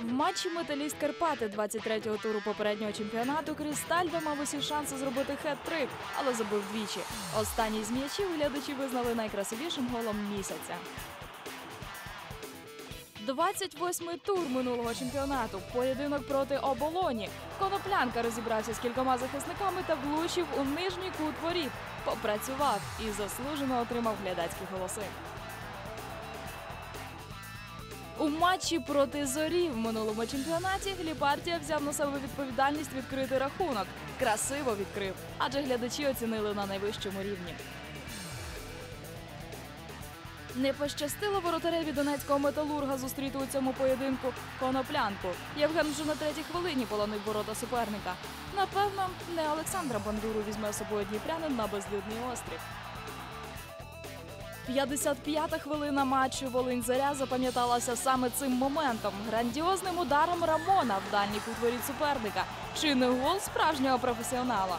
В матчі металіст Карпати 23-го туру попереднього чемпіонату Кристальдо мав усі шанси зробити хет-трик, але забив двічі. Останній з м'ячів глядачі визнали найкрасивішим голом місяця. 28-й тур минулого чемпіонату. Поєдинок проти оболоні. Коноплянка розібрався з кількома захисниками та влучив у нижній кут воріт. Попрацював і заслужено отримав глядацькі голоси. У матчі проти зорі в минулому чемпіонаті Гліпартія взяв на себе відповідальність відкрити рахунок. Красиво відкрив, адже глядачі оцінили на найвищому рівні. Не пощастило воротареві донецького металурга зустріти у цьому поєдинку коноплянку. Євген вже на третій хвилині полонив ворота суперника. Напевно, не Олександра Бандуру візьме собою дніпрянин на безлюдний острів. 55-та хвилина матчу Волинь Заря запам'яталася саме цим моментом грандіозним ударом Рамона в дальній кутворі суперника. Чи не гол справжнього професіонала?